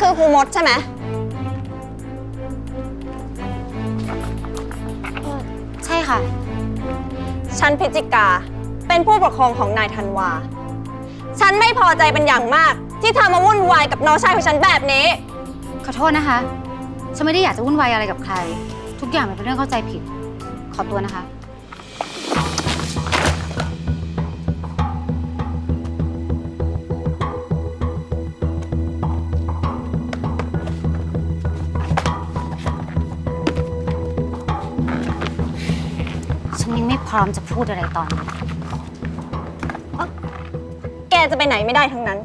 คือครูมดใช่ไหมใช่ค่ะ ฉันพิจิกา เป็นผู้ปกครองของนายธันวา ฉันไม่พอใจเป็นอย่างมาก ที่เธอมาวุ่นวายกับน้องชายของฉันแบบนี้ ขอโทษนะคะ ฉันไม่ได้อยากจะวุ่นวายอะไรกับใคร ทุกอย่างมันเป็นเรื่องเข้าใจผิด ขอตัวนะคะ ฉันยังไม่พร้อมจะพูดอะไรตอนนี้ แกจะไปไหนไม่ได้ทั้งนั้น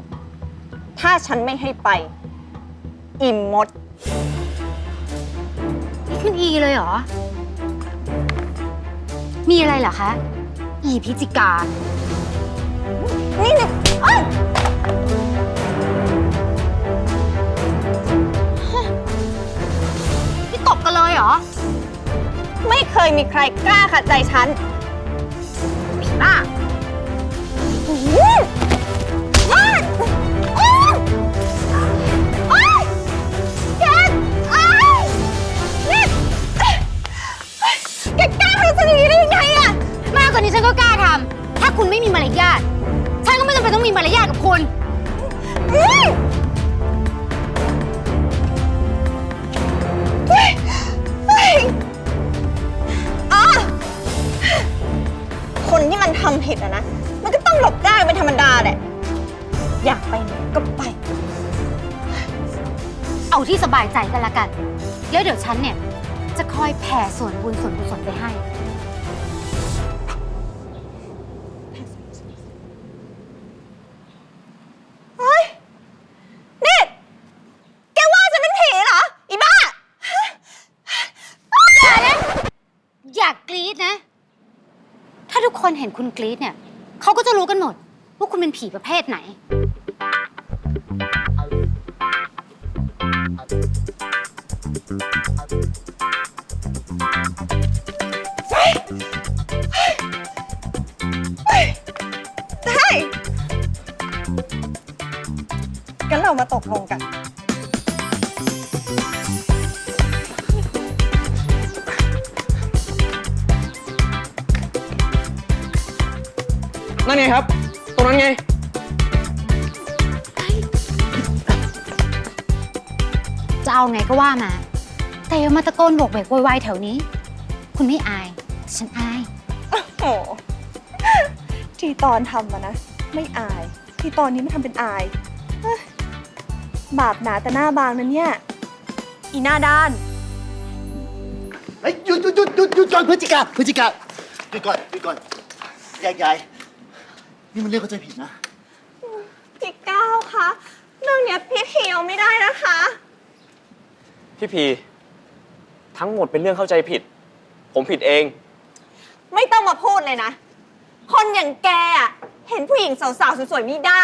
ถ้าฉันไม่ให้ไป อิ่มมด นี่คุณอีเลยเหรอ มีอะไรเหรอคะ อีพิจิกา นี่นี่เอ้ย มีใครกล้าขัดใจฉันอะอื้ออ้าวอ้าวอ้าวแกอ้าวนี่แกกล้าทำฉันอย่างนี้ได้ยังไงอะมากกว่านี้ฉันก็กล้าทำ ถ้าคุณไม่มีมารยาท ฉันก็ไม่จำเป็นต้องมีมารยาทกับคุณ ทำผิดอะนะ มันก็ต้องหลบได้เป็นธรรมดาแหละ อยากไปไหนก็ไป เอาที่สบายใจกันละกัน แล้วเดี๋ยวฉันเนี่ย จะคอยแผ่ส่วนบุญส่วนกุศลไปให้ คนเห็นคุณกรีดเนี่ยเขาก็จะรู้กันหมด ว่าคุณเป็นผีประเภทไหน ได้งั้นเรามาตกลงกัน นั่นไงครับ ตรงนั้นไง จะเอาไงก็ว่ามา แต่อย่ามาตะโกนโบกเวกโวยวายแถวนี้ คุณไม่อายแต่ฉันอาย โอ้โหที่ตอนทำอะนะ ไม่อาย ที่ตอนนี้ไม่ทำเป็นอายเอ้ยบาปหนาแต่หน้าบางนะเนี่ย อีหน้าด้าน เฮ้ยหยุดหยุดหยุดหยุดหยุดก่อนพฤศจิกาพฤศจิกาหยุดก่อนหยุดก่อนแยกย้าย นี่มันเรื่องเข้าใจผิดนะ พี่ก้าวคะเรื่องเนี้ยพี่เพียวไม่ได้นะคะ พี่พี ทั้งหมดเป็นเรื่องเข้าใจผิด ผมผิดเอง ไม่ต้องมาพูดเลยนะ คนอย่างแกอะเห็นผู้หญิงสาวๆสวยๆไม่ได้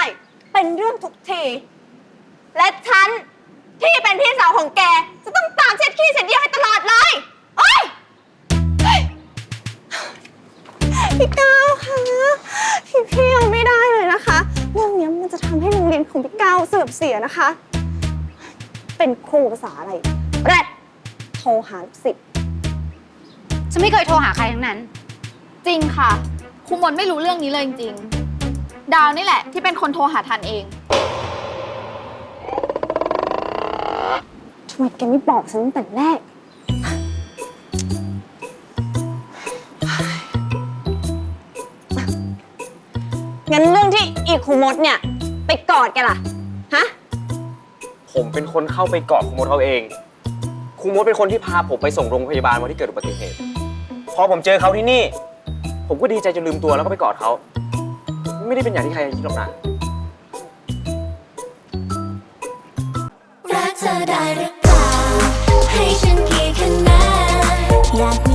เป็นเรื่องทุกที และฉันที่เป็นพี่สาวของแก จะต้องตามเช็ดขี้เช็ดเยี่ยวให้ตลอดเลยโอ๊ย พี่ก้าวคะพี่เพียวไม่ได้เลยนะคะ เรื่องเนี้ยมันจะทำให้โรงเรียนของพี่ก้าวเสื่อมเสียนะคะ เป็นครูภาษาอะไรแรดโทรหาลูกศิษย์ฉันไม่เคยโทรหาใครทั้งนั้น จริงค่ะครูมนไม่รู้เรื่องนี้เลยจริงๆ ดาวนี่แหละที่เป็นคนโทรหาทันเอง ทำไมแกไม่บอกฉันตั้งแต่แรก งั้นเรื่องที่อีครูมดเนี่ย ไปกอดแกล่ะ ฮะ ผมเป็นคนเข้าไปเกาะครูมดเขาเอง ครูมดเป็นคนที่พาผมไปส่งโรงพยาบาลวันที่เกิดอุบัติเหตุ พอผมเจอเขาที่นี่ ผมก็ดีใจจะลืมตัวแล้วก็ไปกอดเขา ไม่ได้เป็นอย่างที่ใครคิดหรอกนะ รักเธอได้หรือเปล่าให้ฉันกี่คะแนนอยาก